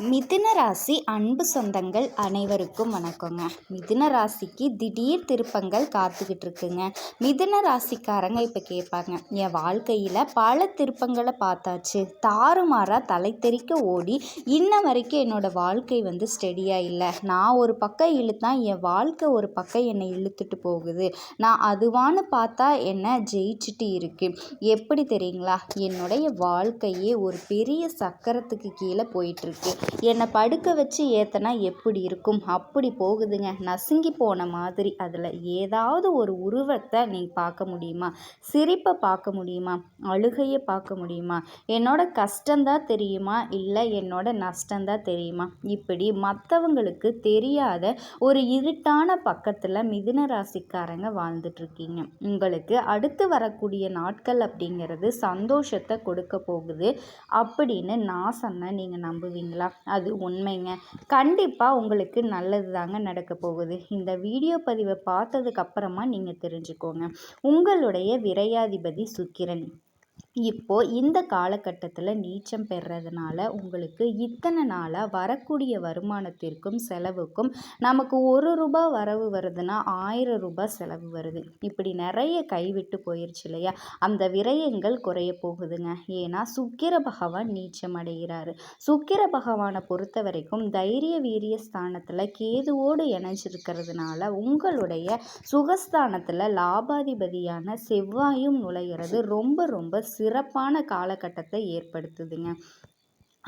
மிதுன ராசி அன்பு சொந்தங்கள் அனைவருக்கும் வணக்கங்க. மிதுன ராசிக்கு திடீர் திருப்பங்கள் காத்துக்கிட்டு இருக்குங்க மிதுன ராசிக்காரங்க இப்போ கேட்பாங்க என் வாழ்க்கையில் பல திருப்பங்களை பார்த்தாச்சு. தாறுமாறாக தலை தெறிக்க ஓடி இன்ன வரைக்கும் என்னோடய வாழ்க்கை வந்து ஸ்டெடியாக இல்லை. நான் ஒரு பக்கம் இழுத்தா என் வாழ்க்கை ஒரு பக்கம் என்னை இழுத்துட்டு போகுது. நான் அதுவான்னு பார்த்தா என்ன ஜெயிச்சுட்டு இருக்கு. எப்படி தெரியுங்களா? என்னுடைய வாழ்க்கையே ஒரு பெரிய சக்கரத்துக்கு கீழே போயிட்டுருக்கு. என்னை படுக்க வச்சு ஏற்றினா எப்படி இருக்கும்? அப்படி போகுதுங்க. நசுங்கி போன மாதிரி அதில் ஏதாவது ஒரு உருவத்தை நீ பார்க்க முடியுமா? சிரிப்பை பார்க்க முடியுமா? அழுகையை பார்க்க முடியுமா? என்னோட கஷ்டந்தான் தெரியுமா? இல்லை என்னோட நஷ்டந்தான் தெரியுமா? இப்படி மற்றவங்களுக்கு தெரியாத ஒரு இருட்டான பக்கத்தில் மிதுன ராசிக்காரங்க வாழ்ந்துட்டுருக்கீங்க உங்களுக்கு அடுத்து வரக்கூடிய நாட்கள் அப்படிங்கிறது சந்தோஷத்தை கொடுக்க போகுது. அப்படின்னு நான் சொன்னேன் நீங்கள் நம்புவீங்களா? அது உண்மைங்க. கண்டிப்பாக உங்களுக்கு நல்லது தாங்க நடக்க போகுது. இந்த வீடியோ பதிவை பார்த்ததுக்கப்புறமா நீங்கள் தெரிஞ்சுக்கோங்க. உங்களுடைய விரையாதிபதி சுக்கிரன். இப்போது இந்த காலகட்டத்தில் நீச்சம் பெறுறதுனால உங்களுக்கு இத்தனை நாளாக வரக்கூடிய வருமானத்திற்கும் செலவுக்கும் நமக்கு ஒரு ரூபா வரவு வருதுன்னா ஆயிரம் ரூபாய் செலவு வருது. இப்படி நிறைய கைவிட்டு போயிடுச்சு இல்லையா? அந்த விரயங்கள் குறைய போகுதுங்க. ஏன்னா சுக்கிர பகவான் நீச்சம் அடைகிறாரு. சுக்கிர பகவானை பொறுத்த வரைக்கும் தைரிய வீரிய ஸ்தானத்தில் கேதுவோடு இணைஞ்சிருக்கிறதுனால உங்களுடைய சுகஸ்தானத்தில் லாபாதிபதியான செவ்வாயும் நுழையிறது ரொம்ப ரொம்ப சிறு சிறப்பான காலகட்டத்தை ஏற்படுத்துதுங்க.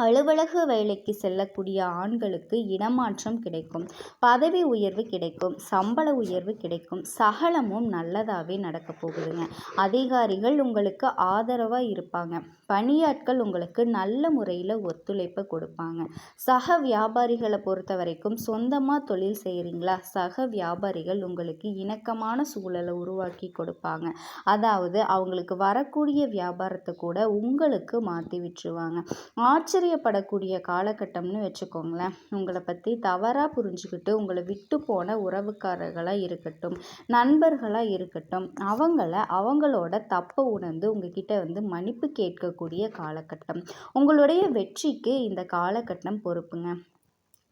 அலுவலக வேலைக்கு செல்லக்கூடிய ஆண்களுக்கு இடமாற்றம் கிடைக்கும் பதவி உயர்வு கிடைக்கும் சம்பள உயர்வு கிடைக்கும் சகலமும் நல்லதாகவே நடக்க போகுதுங்க. அதிகாரிகள் உங்களுக்கு ஆதரவாக இருப்பாங்க. பணியாட்கள் உங்களுக்கு நல்ல முறையில் ஒத்துழைப்பை கொடுப்பாங்க. சக வியாபாரிகளை பொறுத்த வரைக்கும் சொந்தமாக தொழில் செய்கிறீங்களா சக வியாபாரிகள் உங்களுக்கு இணக்கமான சூழலை உருவாக்கி கொடுப்பாங்க. அதாவது அவங்களுக்கு வரக்கூடிய வியாபாரத்தை கூட உங்களுக்கு மாற்றி விட்டுருவாங்க. ஆச்சரிய அசூயப்படக்கூடிய காலகட்டம்னு வச்சுக்கோங்களேன். உங்களை பற்றி தவறாக புரிஞ்சுக்கிட்டு உங்களை விட்டு போன உறவுக்காரர்களாக இருக்கட்டும் நண்பர்களாக இருக்கட்டும் அவங்கள அவங்களோட தப்பை உணர்ந்து உங்ககிட்ட வந்து மன்னிப்பு கேட்கக்கூடிய காலகட்டம். உங்களுடைய வெற்றிக்கு இந்த காலகட்டம் பொறுப்புங்க.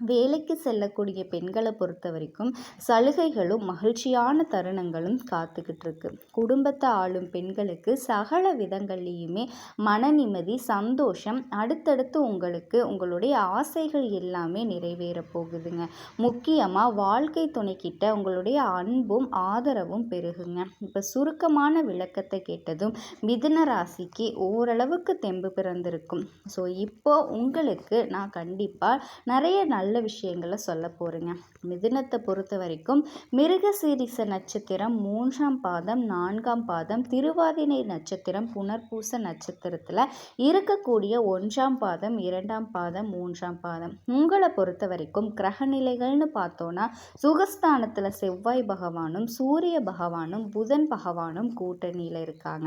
வேலைக்கு செல்லக்கூடிய பெண்களை பொறுத்த வரைக்கும் சலுகைகளும் மகிழ்ச்சியான தருணங்களும் காத்துக்கிட்டு இருக்கு. குடும்பத்தை ஆளும் பெண்களுக்கு சகல விதங்கள்லேயுமே மன நிம்மதி சந்தோஷம் அடுத்தடுத்து உங்களுக்கு உங்களுடைய ஆசைகள் எல்லாமே நிறைவேற போகுதுங்க. முக்கியமாக வாழ்க்கை துணைக்கிட்ட உங்களுடைய அன்பும் ஆதரவும் பெருகுங்க. இப்போ சுருக்கமான விளக்கத்தை கேட்டதும் மிதுன ராசிக்கு ஓரளவுக்கு தெம்பு பிறந்திருக்கும். ஸோ இப்போ உங்களுக்கு நான் கண்டிப்பாக நிறைய நல்ல நல்ல விஷயங்களை சொல்ல போகிறேங்க மிதுனத்தை பொறுத்த வரைக்கும் மிருகசீரிச நட்சத்திரம் மூன்றாம் பாதம் நான்காம் பாதம் திருவாதினை நட்சத்திரம் புனர்பூச நட்சத்திரத்தில் இருக்கக்கூடிய ஒன்றாம் பாதம் இரண்டாம் பாதம் மூன்றாம் பாதம். உங்களை பொறுத்த வரைக்கும் கிரகநிலைகள்னு பார்த்தோன்னா சுகஸ்தானத்தில் செவ்வாய் பகவானும் சூரிய பகவானும் புதன் பகவானும் கூட்டணியில் இருக்காங்க.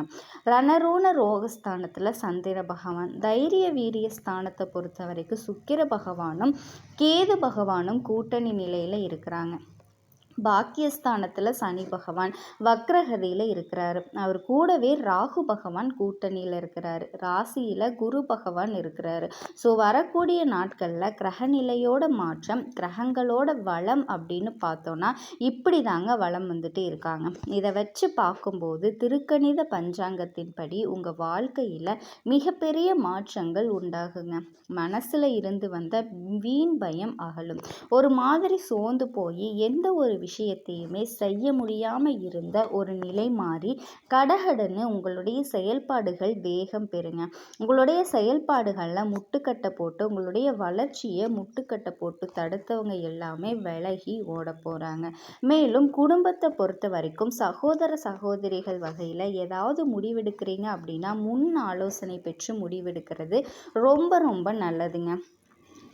ரணரூண ரோகஸ்தானத்தில் சந்திர பகவான் தைரிய வீரிய ஸ்தானத்தை பொறுத்த வரைக்கும் சுக்கிர பகவானும் கேது பகவானும் கூட்டணி நிலையில் நிலையில் இருக்கிறாங்க. பாக்கியஸ்தானத்தில் சனி பகவான் வக்ரகதியில் இருக்கிறாரு. அவர் கூடவே ராகு பகவான் கூட்டணியில் இருக்கிறாரு. ராசியில் குரு பகவான் இருக்கிறாரு. ஸோ வரக்கூடிய நாட்களில் கிரகநிலையோட மாற்றம் கிரகங்களோட வளம் அப்படின்னு பார்த்தோன்னா இப்படி தாங்க வளம் வந்துட்டு இருக்காங்க. இதை வச்சு பார்க்கும்போது திருக்கணித பஞ்சாங்கத்தின்படி உங்கள் வாழ்க்கையில் மிகப்பெரிய மாற்றங்கள் உண்டாகுங்க. மனசில் இருந்து வந்த வீண் பயம் அகலும். ஒரு மாதிரி சோர்ந்து போய் எந்த ஒரு விஷயத்தையுமே செய்ய முடியாமல் இருந்த ஒரு நிலை மாறி கடகடன்னு உங்களுடைய செயல்பாடுகள் வேகம் பெறுங்க. உங்களுடைய செயல்பாடுகளில் முட்டுக்கட்டை போட்டு உங்களுடைய வளர்ச்சியை முட்டுக்கட்டை போட்டு தடுத்தவங்க எல்லாமே விலகி ஓட போகிறாங்க மேலும் குடும்பத்தை பொறுத்த வரைக்கும் சகோதர சகோதரிகள் வகையில் ஏதாவது முடிவெடுக்கிறீங்க அப்படின்னா முன் ஆலோசனை பெற்று முடிவெடுக்கிறது ரொம்ப ரொம்ப நல்லதுங்க.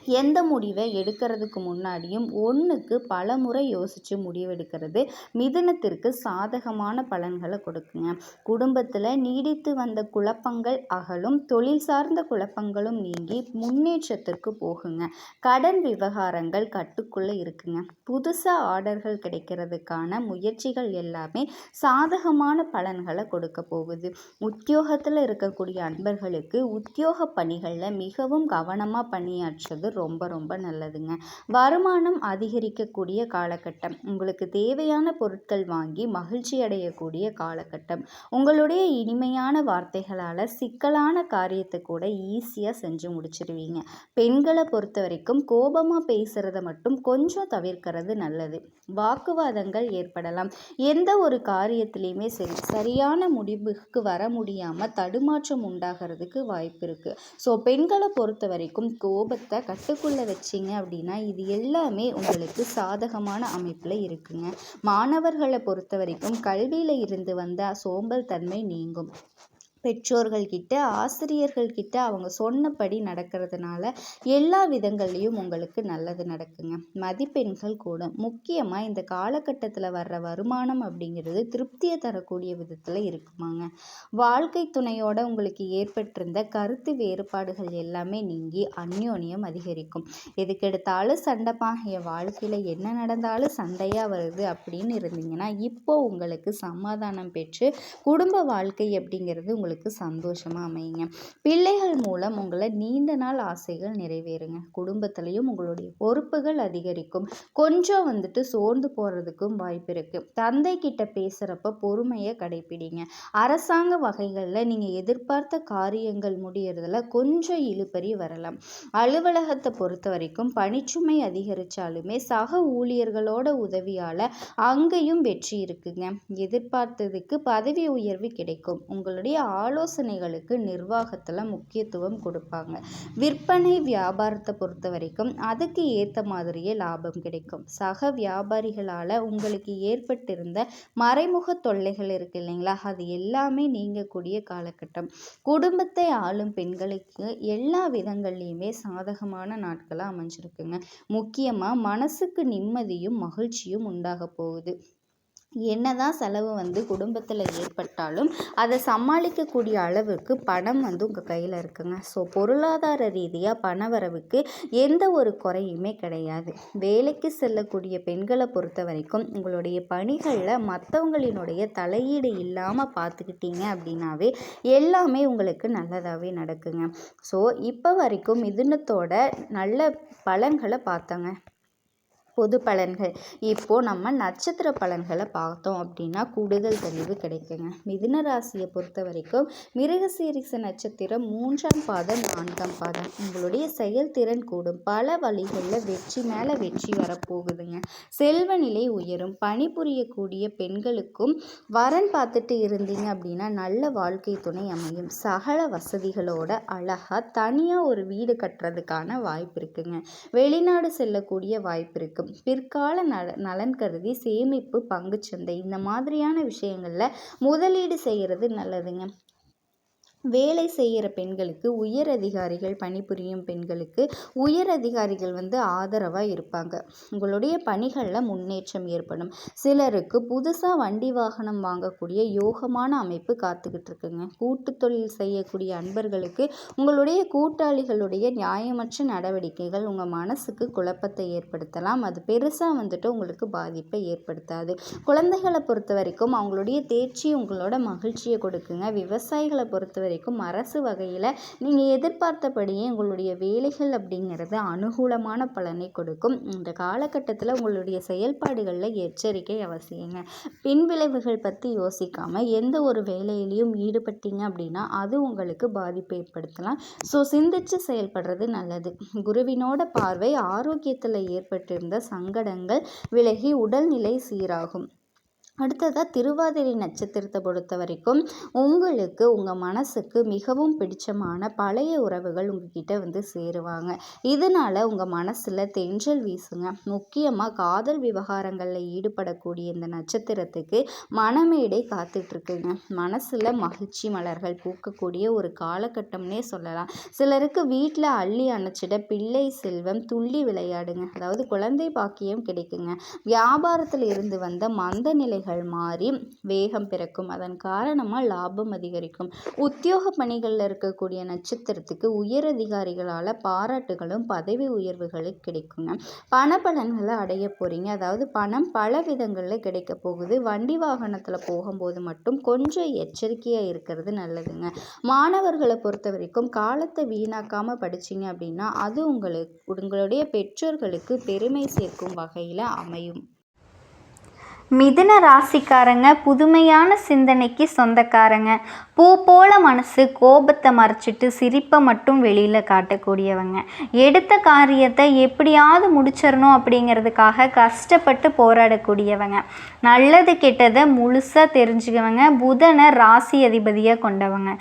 எந்த முடிவை எடுக்கிறதுக்கு முன்னாடியும் ஒன்றுக்கு பல முறை யோசித்து முடிவெடுக்கிறது மிதுனத்திற்கு சாதகமான பலன்களை கொடுக்குங்க. குடும்பத்தில் நீடித்து வந்த குழப்பங்கள் அகலும் தொழில் சார்ந்த குழப்பங்களும் நீங்கி முன்னேற்றத்திற்கு போகுங்க. கடன் விவகாரங்கள் கட்டுக்குள்ளே இருக்குங்க. புதுசாக ஆர்டர்கள் கிடைக்கிறதுக்கான முயற்சிகள் எல்லாமே சாதகமான பலன்களை கொடுக்க போகுது. உத்தியோகத்தில் இருக்கக்கூடிய அன்பர்களுக்கு உத்தியோக பணிகளில் மிகவும் கவனமாக பணியாற்றுறது ரொம்ப ரொம்ப நல்லதுங்க. வருமானம் அதிகரிக்கக்கூடிய காலகட்டம். உங்களுக்கு தேவையான பொருட்கள் வாங்கி மகிழ்ச்சி அடையக்கூடிய காலகட்டம். உங்களுடைய இனிமையான வார்த்தைகளால் சிக்கலான காரியத்தை கூட ஈஸியாக செஞ்சு முடிச்சிடுவீங்க பெண்களை பொறுத்த வரைக்கும் கோபமாக பேசுகிறத மட்டும் கொஞ்சம் தவிர்க்கிறது நல்லது. வாக்குவாதங்கள் ஏற்படலாம். எந்த ஒரு காரியத்திலையுமே சரி சரியான முடிவுக்கு வர முடியாமல் தடுமாற்றம் உண்டாகிறதுக்கு வாய்ப்பு இருக்குது ஸோ பெண்களை பொறுத்த வரைக்கும் கோபத்தை கட்டுக்குள்ளே வச்சிங்க அப்படின்னா இது எல்லாமே உங்களுக்கு சாதகமான அமைப்பில் இருக்குங்க. மாணவர்களை பொறுத்த வரைக்கும் கல்வியில் இருந்து வந்த சோம்பல் தன்மை நீங்கும். பெற்றோர்கள்கிட்ட ஆசிரியர்கள்கிட்ட அவங்க சொன்னபடி நடக்கிறதுனால எல்லா விதங்கள்லேயும் உங்களுக்கு நல்லது நடக்குங்க. மதிப்பெண்கள் கூடும். முக்கியமாக இந்த காலகட்டத்தில் வர்ற வருமானம் அப்படிங்கிறது திருப்தியை தரக்கூடிய விதத்தில் இருக்குமாங்க. வாழ்க்கை துணையோட உங்களுக்கு ஏற்பட்டிருந்த கருத்து வேறுபாடுகள் எல்லாமே நீங்கி அந்யோன்யம் அதிகரிக்கும். எதுக்கெடுத்தாலும் சண்டைப்பா என் வாழ்க்கையில் என்ன நடந்தாலும் சண்டையாக வருது அப்படின்னு இருந்தீங்கன்னா இப்போ உங்களுக்கு சமாதானம் பெற்று குடும்ப வாழ்க்கை அப்படிங்கிறது உங்களுக்கு உங்களுக்கு சந்தோஷமாக அமையுங்க. பிள்ளைகள் மூலம் உங்களை நீண்ட நாள் ஆசைகள் நிறைவேறுங்க. குடும்பத்திலையும் உங்களுடைய பொறுப்புகள் அதிகரிக்கும். கொஞ்சம் வந்துட்டு சோர்ந்து போகிறதுக்கும் வாய்ப்பு இருக்குது தந்தை கிட்ட பேசுகிறப்ப பொறுமையை கடைப்பிடிங்க. அரசாங்க வகைகளில் நீங்கள் எதிர்பார்த்த காரியங்கள் முடியறதுல கொஞ்சம் இழுபறி வரலாம். அலுவலகத்தை பொறுத்த வரைக்கும் பணிச்சுமை அதிகரித்தாலுமே சக ஊழியர்களோட உதவியால் அங்கேயும் வெற்றி இருக்குங்க. எதிர்பார்த்ததுக்கு பதவி உயர்வு கிடைக்கும். உங்களுடைய ஆலோசனைகளுக்கு நிர்வாகத்தில் முக்கியத்துவம் கொடுப்பாங்க. விற்பனை வியாபாரத்தை பொறுத்த வரைக்கும் அதுக்கு ஏற்ற மாதிரியே லாபம் கிடைக்கும். சக வியாபாரிகளால் உங்களுக்கு ஏற்பட்டிருந்த மறைமுக தொல்லைகள் இருக்கு இல்லைங்களா? அது எல்லாமே நீங்கக்கூடிய காலகட்டம். குடும்பத்தை ஆளும் பெண்களுக்கு எல்லா விதங்கள்லையுமே சாதகமான நாட்களாக அமைஞ்சிருக்குங்க. முக்கியமாக மனசுக்கு நிம்மதியும் மகிழ்ச்சியும் உண்டாக போகுது. என்னதான் செலவு வந்து குடும்பத்தில் ஏற்பட்டாலும் அதை சமாளிக்கக்கூடிய அளவுக்கு பணம் வந்து உங்கள் கையில் இருக்குங்க. ஸோ பொருளாதார ரீதியாக பண வரவுக்கு எந்த ஒரு குறையுமே கிடையாது. வேலைக்கு செல்லக்கூடிய பெண்களை பொறுத்த வரைக்கும் உங்களுடைய பணிகளில் மற்றவங்களினுடைய தலையீடு இல்லாமல் பார்த்துக்கிட்டீங்க அப்படின்னாவே எல்லாமே உங்களுக்கு நல்லதாகவே நடக்குங்க. ஸோ இப்போ வரைக்கும் மிதுனத்தோட நல்ல பலன்களை பார்த்தோங்க. பொது பலன்கள். இப்போது நம்ம நட்சத்திர பலன்களை பார்த்தோம் அப்படின்னா கூடுதல் தெளிவு கிடைக்குங்க. மிதுன ராசியை பொறுத்த வரைக்கும் மிருகசீரிச நட்சத்திரம் மூன்றாம் பாதம் நான்காம் பாதம். உங்களுடைய செயல்திறன் கூடும். பல வழிகளில் வெற்றி மேலே வெற்றி வரப்போகுதுங்க. செல்வ நிலை உயரும். பணிபுரியக்கூடிய பெண்களுக்கும் வரன் பார்த்துட்டு இருந்தீங்க அப்படின்னா நல்ல வாழ்க்கை துணை அமையும். சகல வசதிகளோட அழகாக தனியாக ஒரு வீடு கட்டுறதுக்கான வாய்ப்பு இருக்குங்க. வெளிநாடு செல்லக்கூடிய வாய்ப்பு இருக்குது இருக்கும் பிற்கால நல நலன் கருதி சேமிப்பு பங்குச்சந்தை இந்த மாதிரியான விஷயங்களில் முதலீடு செய்கிறது நல்லதுங்க. வேலை செய்கிற பெண்களுக்கு உயர் அதிகாரிகள் பணிபுரியும் பெண்களுக்கு உயர் அதிகாரிகள் வந்து ஆதரவாக இருப்பாங்க. உங்களுடைய பணிகளில் முன்னேற்றம் ஏற்படும். சிலருக்கு புதுசாக வண்டி வாகனம் வாங்கக்கூடிய யோகமான அமைப்பு காத்துக்கிட்டு இருக்குங்க. கூட்டு தொழில் செய்யக்கூடிய அன்பர்களுக்கு உங்களுடைய கூட்டாளிகளுடைய நியாயமற்ற நடவடிக்கைகள் உங்கள் மனசுக்கு குழப்பத்தை ஏற்படுத்தலாம். அது பெருசாக வந்துட்டு உங்களுக்கு பாதிப்பை ஏற்படுத்தாது. குழந்தைகளை பொறுத்த வரைக்கும் அவங்களுடைய தேர்ச்சி உங்களோட மகிழ்ச்சியை கொடுக்குங்க. விவசாயிகளை பொறுத்த வரைக்கும் வரைக்கும் அரசு வகையில் நீங்கள் எதிர்பார்த்தபடியே உங்களுடைய வேலைகள் அப்படிங்கிறது அனுகூலமான பலனை கொடுக்கும். இந்த காலகட்டத்தில் உங்களுடைய செயல்பாடுகளில் எச்சரிக்கை அவசியங்க. பின் விளைவுகள் பற்றி யோசிக்காமல் எந்த ஒரு வேலையிலையும் ஈடுபட்டீங்க அப்படின்னா அது உங்களுக்கு பாதிப்பு ஏற்படுத்தலாம். ஸோ சிந்திச்சு செயல்படுறது நல்லது. குருவினோட பார்வை ஆரோக்கியத்தில் ஏற்பட்டிருந்த சங்கடங்கள் விலகி உடல்நிலை சீராகும். அடுத்ததாக திருவாதிரை நட்சத்திரத்தை பொறுத்த வரைக்கும் உங்களுக்கு உங்கள் மனசுக்கு மிகவும் பிடிச்சமான பழைய உறவுகள் உங்ககிட்ட வந்து சேருவாங்க. இதனால் உங்கள் மனசில் தென்றல் வீசுங்க. முக்கியமாக காதல் விவகாரங்களில் ஈடுபடக்கூடிய இந்த நட்சத்திரத்துக்கு மனமேடை காத்துட்ருக்குங்க. மனசில் மகிழ்ச்சி மலர்கள் பூக்கக்கூடிய ஒரு காலகட்டம்னே சொல்லலாம். சிலருக்கு வீட்டில் அள்ளி அணைச்சிட பிள்ளை செல்வம் துள்ளி விளையாடுங்க. அதாவது குழந்தை பாக்கியம் கிடைக்குங்க. வியாபாரத்தில் இருந்து வந்த மந்த நிலை சூழ்நிலைகள் மாறி வேகம் பிறக்கும். அதன் காரணமாக லாபம் அதிகரிக்கும். உத்தியோக பணிகளில் இருக்கக்கூடிய நட்சத்திரத்துக்கு உயர் அதிகாரிகளால் பாராட்டுகளும் பதவி உயர்வுகளும் கிடைக்குங்க. பண பலன்களை அடைய போகிறீங்க அதாவது பணம் பல விதங்களில் கிடைக்க போகுது. வண்டி வாகனத்தில் போகும்போது மட்டும் கொஞ்சம் எச்சரிக்கையாக இருக்கிறது நல்லதுங்க. மாணவர்களை பொறுத்த வரைக்கும் காலத்தை வீணாக்காமல் படிச்சிங்க அப்படின்னா அது உங்களுக்கு உங்களுடைய பெற்றோர்களுக்கு பெருமை சேர்க்கும் வகையில் அமையும். மிதுன ராசிக்காரங்க புதுமையான சிந்தனைக்கு சொந்தக்காரங்க. பூ போல மனசு கோபத்தை மறைச்சிட்டு சிரிப்பை மட்டும் வெளியில் காட்டக்கூடியவங்க. எடுத்த காரியத்தை எப்படியாவது முடிச்சிடணும் அப்படிங்கிறதுக்காக கஷ்டப்பட்டு போராடக்கூடியவங்க. நல்லது கெட்டதை முழுசாக தெரிஞ்சுக்கவங்க. புதனை ராசி அதிபதியாக கொண்டவங்க.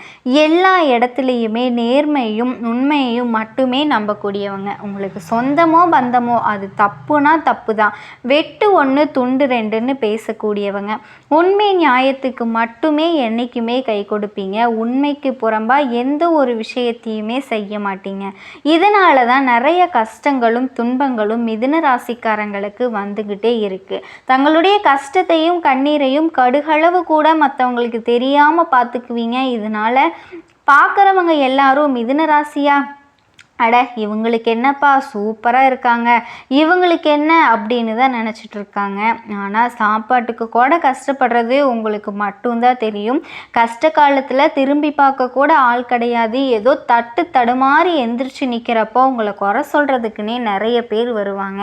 எல்லா இடத்துலையுமே நேர்மையும் உண்மையையும் மட்டுமே நம்பக்கூடியவங்க. உங்களுக்கு சொந்தமோ பந்தமோ அது தப்புனா தப்பு தான் வெட்டு ஒன்று துண்டு ரெண்டுன்னு பேசக்கூடியவங்க. உண்மை நியாயத்துக்கு மட்டுமே என்றைக்குமே கை கொடுப்பீங்க. உண்மைக்கு புறம்பாக எந்த ஒரு விஷயத்தையுமே செய்ய மாட்டீங்க. இதனால தான் நிறைய கஷ்டங்களும் துன்பங்களும் மிதுன ராசிக்காரங்களுக்கு வந்துக்கிட்டே இருக்குது தங்களுடைய கஷ்டத்தையும் கண்ணீரையும் கடுகளவு கூட மற்றவங்களுக்கு தெரியாமல் பார்த்துக்குவீங்க இதனால பார்க்குறவங்க எல்லாரும் மிதுன ராசியா அட இவங்களுக்கு என்னப்பா சூப்பராக இருக்காங்க. இவங்களுக்கு என்ன அப்படின்னு தான் நினச்சிட்டு இருக்காங்க. ஆனால் சாப்பாட்டுக்கு கூட கஷ்டப்படுறது உங்களுக்கு மட்டும்தான் தெரியும். கஷ்ட காலத்தில் திரும்பி பார்க்க கூட ஆள் கிடையாது. ஏதோ தட்டு தடுமாறி எந்திரிச்சு நிற்கிறப்போ உங்களை குறை சொல்கிறதுக்குன்னே நிறைய பேர் வருவாங்க.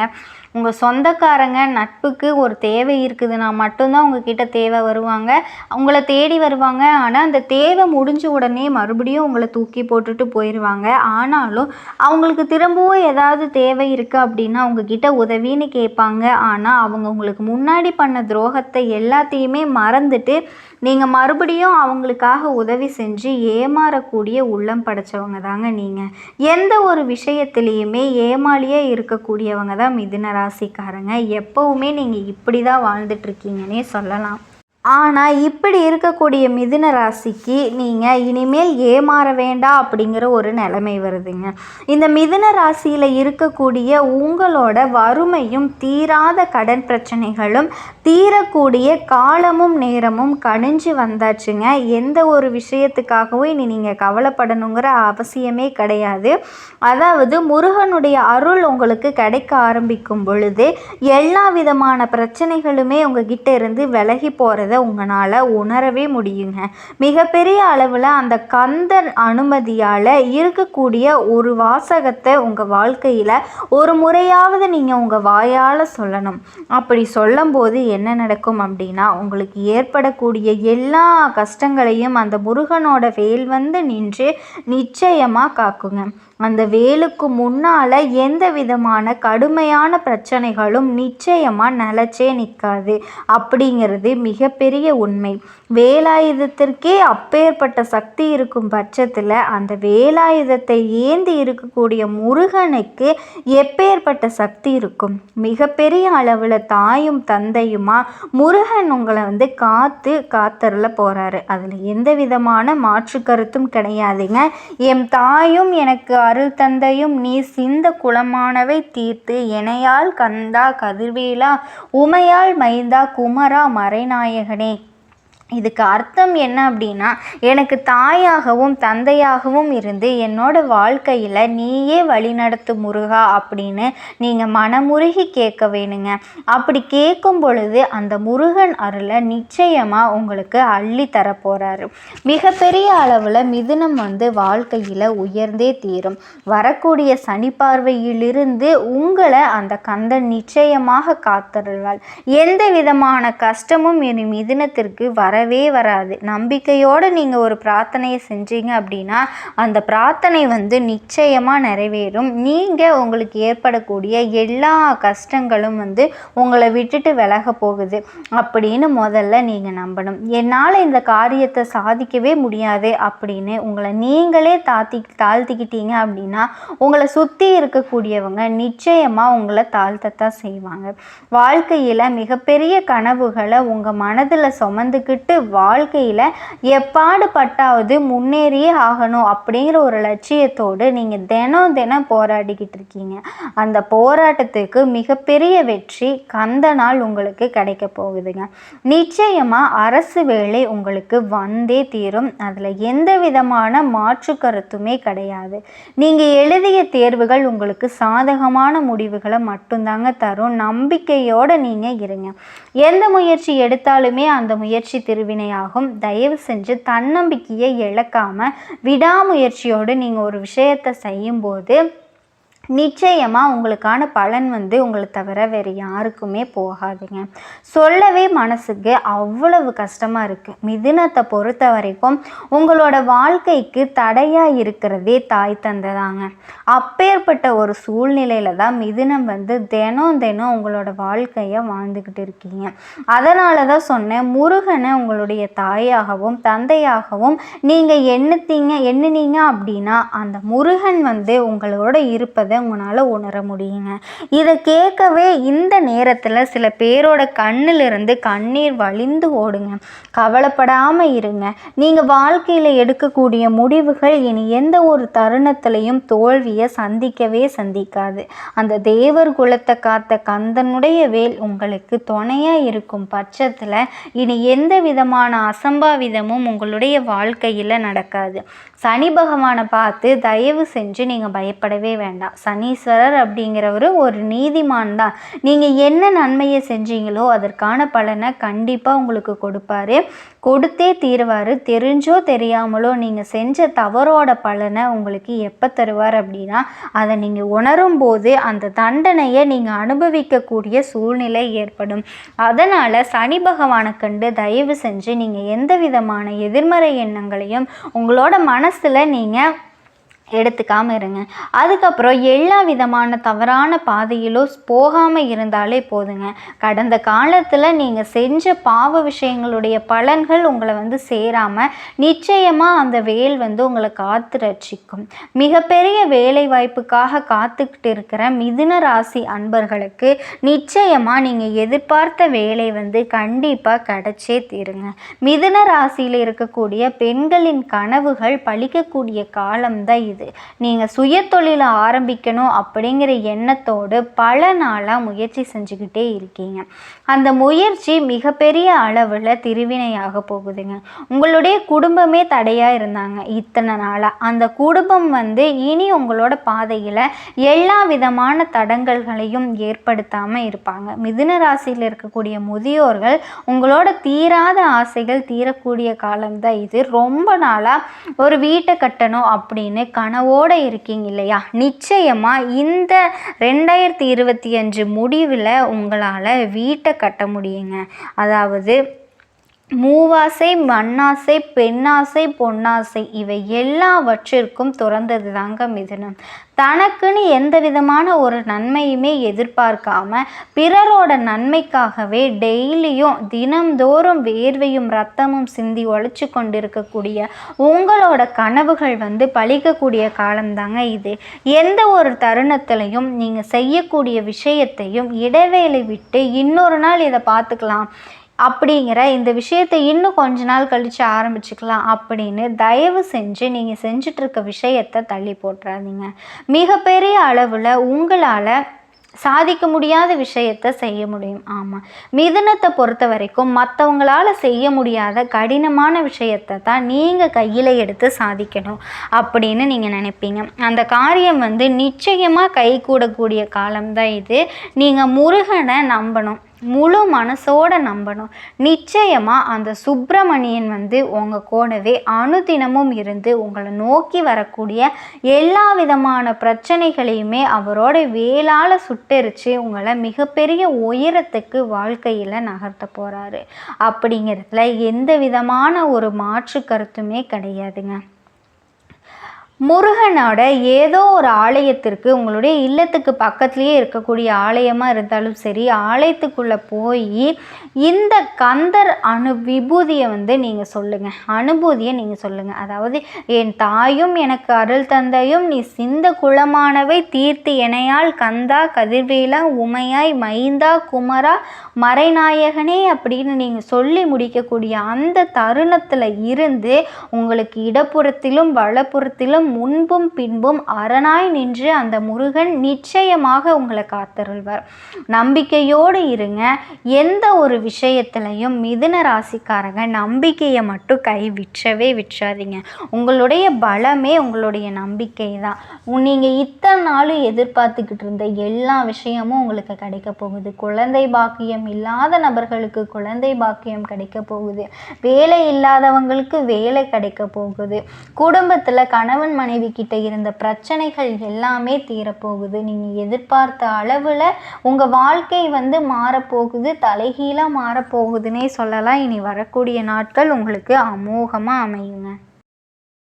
உங்கள் சொந்தக்காரங்க நட்புக்கு ஒரு தேவை இருக்குதுன்னா மட்டும்தான் உங்ககிட்ட தேவை வருவாங்க. உங்களை தேடி வருவாங்க. ஆனால் அந்த தேவை முடிஞ்ச உடனே மறுபடியும் உங்களை தூக்கி போட்டுட்டு போயிடுவாங்க ஆனாலும் அவங்களுக்கு திரும்பவும் ஏதாவது தேவை இருக்குது அப்படின்னா உங்ககிட்ட உதவின்னு கேட்பாங்க. ஆனால் அவங்க உங்களுக்கு முன்னாடி பண்ண துரோகத்தை எல்லாத்தையுமே மறந்துட்டு நீங்கள் மறுபடியும் அவங்களுக்காக உதவி செஞ்சு ஏமாறக்கூடிய உள்ளம் படைச்சவங்க தாங்க நீங்கள் எந்த ஒரு விஷயத்துலேயுமே ஏமாளியே இருக்கக்கூடியவங்க தான் மிதுன ராசிக்காரங்க. எப்போவுமே நீங்கள் இப்படி தான் வாழ்ந்துட்டுருக்கீங்கன்னே சொல்லலாம். ஆனால் இப்படி இருக்கக்கூடிய மிதுன ராசிக்கு நீங்கள் இனிமேல் ஏமாற வேண்டாம் அப்படிங்கிற ஒரு நிலைமை வருதுங்க. இந்த மிதுன ராசியில் இருக்கக்கூடிய உங்களோட வறுமையும் தீராத கடன் பிரச்சனைகளும் தீரக்கூடிய காலமும் நேரமும் கணிஞ்சு வந்தாச்சுங்க. எந்த ஒரு விஷயத்துக்காகவும் இனி நீங்கள் கவலைப்படணுங்கிற அவசியமே கிடையாது. அதாவது முருகனுடைய அருள் உங்களுக்கு கிடைக்க ஆரம்பிக்கும் பொழுது எல்லா விதமான பிரச்சனைகளுமே உங்ககிட்ட இருந்து விலகி போகிறது உங்களால் உணரவே முடியுங்க. மிகப்பெரிய அளவில் அந்த கந்தன் அனுமதியால் இருக்கக்கூடிய ஒரு வாசகத்தை உங்கள் வாழ்க்கையில் ஒரு முறையாவது நீங்கள் உங்கள் வாயால் சொல்லணும். அப்படி சொல்லும்போது என்ன நடக்கும் அப்படின்னா உங்களுக்கு ஏற்படக்கூடிய எல்லா கஷ்டங்களையும் அந்த முருகனோட வேல் வந்து நின்று நிச்சயமாக காக்குங்க. அந்த வேலுக்கு முன்னால் எந்த விதமான கடுமையான பிரச்சனைகளும் நிச்சயமாக நிலச்சே நிற்காது அப்படிங்கிறது மிகப்பெரிய உண்மை. வேலாயுதத்திற்கே அப்பேற்பட்ட சக்தி இருக்கும் பட்சத்தில் அந்த வேலாயுதத்தை ஏந்தி இருக்கக்கூடிய முருகனுக்கு எப்பேற்பட்ட சக்தி இருக்கும்? மிகப்பெரிய அளவில் தாயும் தந்தையுமா? முருகன் உங்களை வந்து காத்து காத்தரில் போகிறாரு அதில் எந்த விதமான மாற்று கருத்தும் கிடையாதுங்க. என் தாயும் எனக்கு அருள் தந்தையும் நீ சிந்த குளமானவை தீர்த்து எனையால் கந்தா கதிர்வேலா உமையால் மைந்தா குமரா மறைநாயகனே இதுக்கு அர்த்தம் என்ன அப்படின்னா எனக்கு தாயாகவும் தந்தையாகவும் இருந்து என்னோட வாழ்க்கையில் நீயே வழிநடத்து முருகா அப்படின்னு நீங்கள் மனமுருகி கேட்க வேணுங்க. அப்படி கேட்கும் பொழுது அந்த முருகன் அருளை நிச்சயமாக உங்களுக்கு அள்ளி தரப்போகிறாரு மிகப்பெரிய அளவில் மிதுனம் வந்து வாழ்க்கையில் உயர்ந்தே தீரும். வரக்கூடிய சனி பார்வையிலிருந்து உங்களை அந்த கந்தன் நிச்சயமாக காத்தருள்வாள். எந்த விதமான கஷ்டமும் இனி மிதுனத்திற்கு வர வரவே வராது. நம்பிக்கையோடு நீங்கள் ஒரு பிரார்த்தனையை செஞ்சீங்க அப்படின்னா அந்த பிரார்த்தனை வந்து நிச்சயமாக நிறைவேறும். நீங்கள் உங்களுக்கு ஏற்படக்கூடிய எல்லா கஷ்டங்களும் வந்து உங்களை விட்டுட்டு விலக போகுது அப்படின்னு முதல்ல நீங்கள் நம்பணும். என்னால் இந்த காரியத்தை சாதிக்கவே முடியாது அப்படின்னு உங்களை நீங்களே தாத்தி தாழ்த்திக்கிட்டீங்க அப்படின்னா உங்களை சுற்றி இருக்கக்கூடியவங்க நிச்சயமாக உங்களை தாழ்த்தத்தான் செய்வாங்க. வாழ்க்கையில் மிகப்பெரிய கனவுகளை உங்கள் மனதில் சுமந்துக்கிட்டு கஷ்டப்பட்டு வாழ்க்கையில் எப்பாடு பட்டாவது முன்னேறியே ஆகணும் அப்படிங்கிற ஒரு லட்சியத்தோடு நீங்கள் தினம் தினம் போராடிக்கிட்டு இருக்கீங்க. அந்த போராட்டத்துக்கு மிகப்பெரிய வெற்றி கந்த நாள் உங்களுக்கு கிடைக்க போகுதுங்க. நிச்சயமாக அரசு வேலை உங்களுக்கு வந்தே தீரும். அதில் எந்த விதமான மாற்று கருத்துமே கிடையாது. நீங்கள் எழுதிய தேர்வுகள் உங்களுக்கு சாதகமான முடிவுகளை மட்டும்தாங்க தரும். நம்பிக்கையோடு நீங்கள் இருங்க. எந்த முயற்சி எடுத்தாலுமே அந்த முயற்சி திருவினையாகும் தயவு செஞ்சு தன்னம்பிக்கையை இழக்காமல் விடாமுயற்சியோடு நீங்கள் ஒரு விஷயத்தை செய்யும்போது நிச்சயமாக உங்களுக்கான பலன் வந்து உங்களை தவிர வேறு யாருக்குமே போகாதுங்க. சொல்லவே மனசுக்கு அவ்வளவு கஷ்டமாக இருக்குது மிதுனத்தை பொறுத்த வரைக்கும் உங்களோட வாழ்க்கைக்கு தடையாக இருக்கிறதே தாய் தந்தைதாங்க அப்பேற்பட்ட ஒரு சூழ்நிலையில் தான் மிதுனம் வந்து தினம் தினம் உங்களோட வாழ்க்கையை வாழ்ந்துக்கிட்டு இருக்கீங்க. அதனால தான் சொன்னேன் முருகனை உங்களுடைய தாயாகவும் தந்தையாகவும் நீங்கள் எண்ணுத்தீங்க எண்ணுனீங்க அப்படின்னா அந்த முருகன் வந்து உங்களோட இருப்பதை உங்களால் உணர முடியுங்க. இதை கேட்கவே இந்த நேரத்தில் சில பேரோட கண்ணிலிருந்து கண்ணீர் வழிந்து ஓடுங்க. கவலைப்படாமல் இருங்க. நீங்கள் வாழ்க்கையில் எடுக்கக்கூடிய முடிவுகள் இனி எந்த ஒரு தருணத்திலையும் தோல்வியை சந்திக்கவே சந்திக்காது. அந்த தேவர் குலத்தை காத்த கந்தனுடைய வேல் உங்களுக்கு துணையாக இருக்கும் பட்சத்தில் இனி எந்த விதமான அசம்பாவிதமும் உங்களுடைய வாழ்க்கையில் நடக்காது. சனி பகவானை பார்த்து தயவு செஞ்சு நீங்கள் பயப்படவே வேண்டாம். சனீஸ்வரர் அப்படிங்கிறவர் ஒரு நீதிமான் தான். நீங்கள் என்ன நன்மையை செஞ்சீங்களோ அதற்கான பலனை கண்டிப்பாக உங்களுக்கு கொடுப்பாரு. கொடுத்தே தீருவார். தெரிஞ்சோ தெரியாமலோ நீங்கள் செஞ்ச தவறோட பலனை உங்களுக்கு எப்போ தருவார் அப்படின்னா அதை நீங்கள் உணரும் போது அந்த தண்டனையை நீங்கள் அனுபவிக்கக்கூடிய சூழ்நிலை ஏற்படும். அதனால் சனி பகவானை கண்டு தயவு செஞ்சு நீங்கள் எந்த விதமான எதிர்மறை எண்ணங்களையும் உங்களோட மனசில் நீங்கள் எடுத்துக்காமல் இருங்க. அதுக்கப்புறம் எல்லா விதமான தவறான பாதையிலோ போகாமல் இருந்தாலே போதுங்க. கடந்த காலத்தில் நீங்கள் செஞ்ச பாவ விஷயங்களுடைய பலன்கள் உங்களை வந்து சேராமல் நிச்சயமாக அந்த வேல் வந்து உங்களை காத்து ரட்சிக்கும். மிகப்பெரிய வேலை வாய்ப்புக்காக காத்துக்கிட்டு இருக்கிற மிதுன ராசி அன்பர்களுக்கு நிச்சயமாக நீங்கள் எதிர்பார்த்த வேலை வந்து கண்டிப்பாக கிடைச்சே தீருங்க. மிதுன ராசியில் இருக்கக்கூடிய பெண்களின் கனவுகள் பழிக்கக்கூடிய காலம்தான் இது. நீங்கள் சுய தொழிலை ஆரம்பிக்கணும் அப்படிங்கிற எண்ணத்தோடு பல நாளாக முயற்சி செஞ்சுக்கிட்டே இருக்கீங்க. அந்த முயற்சி மிகப்பெரிய அளவில் திருவினையாக போகுதுங்க. உங்களுடைய குடும்பமே தடையாக இருந்தாங்க இத்தனை நாளாக அந்த குடும்பம் வந்து இனி உங்களோட பாதையில் எல்லா விதமான தடங்கல்களையும் ஏற்படுத்தாமல் இருப்பாங்க. மிதுன ராசியில் இருக்கக்கூடிய முதியோர்கள் உங்களோட தீராத ஆசைகள் தீரக்கூடிய காலம்தான் இது. ரொம்ப நாளாக ஒரு வீட்டை கட்டணும் அப்படின்னு கனவோடு இருக்கீங்க இல்லையா? நிச்சயமாக இந்த ரெண்டாயிரத்தி இருபத்தி அஞ்சு முடிவில் உங்களால் வீட்டை கட்ட முடியுங்க. அதாவது மூவாசை மண்ணாசை பெண்ணாசை பொன்னாசை இவை எல்லாவற்றிற்கும் துறந்தது தாங்க மிதுனம். தனக்குன்னு எந்த விதமான ஒரு நன்மையுமே எதிர்பார்க்காம பிறரோட நன்மைக்காகவே டெய்லியும் தினம்தோறும் வேர்வையும் ரத்தமும் சிந்தி உழைச்சி கொண்டிருக்கக்கூடிய உங்களோட கனவுகள் வந்து பழிக்கக்கூடிய காலம்தாங்க இது. எந்த ஒரு தருணத்திலையும் நீங்கள் செய்யக்கூடிய விஷயத்தையும் இடைவேளை விட்டு இன்னொரு நாள் இதை பார்த்துக்கலாம். அப்படிங்கிற இந்த விஷயத்தை இன்னும் கொஞ்ச நாள் கழித்து ஆரம்பிச்சுக்கலாம் அப்படின்னு தயவு செஞ்சு நீங்கள் செஞ்சிட்ருக்க விஷயத்தை தள்ளி போட்டுறாதீங்க. மிகப்பெரிய அளவில் உங்களால் சாதிக்க முடியாத விஷயத்த செய்ய முடியும். ஆமாம் மிதுனத்தை பொறுத்த வரைக்கும் மற்றவங்களால் செய்ய முடியாத கடினமான விஷயத்தை தான் நீங்கள் கையில் எடுத்து சாதிக்கணும் அப்படின்னு நீங்கள் நினைப்பீங்க. அந்த காரியம் வந்து நிச்சயமாக கை கூடக்கூடிய காலம்தான் இது. நீங்கள் முருகனை நம்பணும். முழு மனசோட நம்பணும். நிச்சயமாக அந்த சுப்பிரமணியன் வந்து உங்கள் கூடவே அனுதினமும் இருந்து உங்களை நோக்கி வரக்கூடிய எல்லா விதமான பிரச்சனைகளையுமே அவரோட வேளால் சுட்டெரித்து உங்களை மிகப்பெரிய உயரத்துக்கு வாழ்க்கையில் நகர்த்த போகிறாரு அப்படிங்கிறதுல எந்த விதமான ஒரு மாற்று கருத்துமே கிடையாதுங்க. முருகனோட ஏதோ ஒரு ஆலயத்திற்கு உங்களுடைய இல்லத்துக்கு பக்கத்துலேயே இருக்கக்கூடிய ஆலயமாக இருந்தாலும் சரி ஆலயத்துக்குள்ளே போய் இந்த கந்தர் அணு விபூதியை வந்து நீங்கள் சொல்லுங்கள் அனுபூதியை நீங்கள் சொல்லுங்கள் அதாவது என் தாயும் எனக்கு அருள் தந்தையும் நீ சிந்த குளமானவை தீர்த்து இணையால் கந்தா கதிர்வேலா உமையாய் மைந்தா குமரா மறைநாயகனே அப்படின்னு நீங்கள் சொல்லி முடிக்கக்கூடிய அந்த தருணத்தில் இருந்து உங்களுக்கு இடப்புறத்திலும் வலப்புறத்திலும் முன்பும் பின்பும் அரணாய் நின்று அந்த முருகன் நிச்சயமாக உங்களை காத்தருள்வார். நம்பிக்கையோடு இருங்க. எந்த ஒரு விஷயத்துலையும் மிதுன ராசிக்காரங்க நம்பிக்கையை மட்டும் கை விற்றவே விற்றாதீங்க. உங்களுடைய பலமே உங்களுடைய நம்பிக்கை தான் நீங்கள் இத்தனை நாளும் எதிர்பார்த்துக்கிட்டு இருந்த எல்லா விஷயமும் உங்களுக்கு கிடைக்க போகுது. குழந்தை பாக்கியம் இல்லாத நபர்களுக்கு குழந்தை பாக்கியம் கிடைக்க போகுது. வேலை இல்லாதவங்களுக்கு வேலை கிடைக்க போகுது. குடும்பத்தில் கணவன் மனைவி கிட்ட இருந்த பிரச்சனைகள் எல்லாமே தீரப்போகுது. நீங்கள் எதிர்பார்த்த அளவில் உங்கள் வாழ்க்கை வந்து மாறப்போகுது தலைகீழாக மாறப்போகுதுன்னே சொல்லலாம். இனி வரக்கூடிய நாட்கள் உங்களுக்கு அமோகமாக அமையுங்க.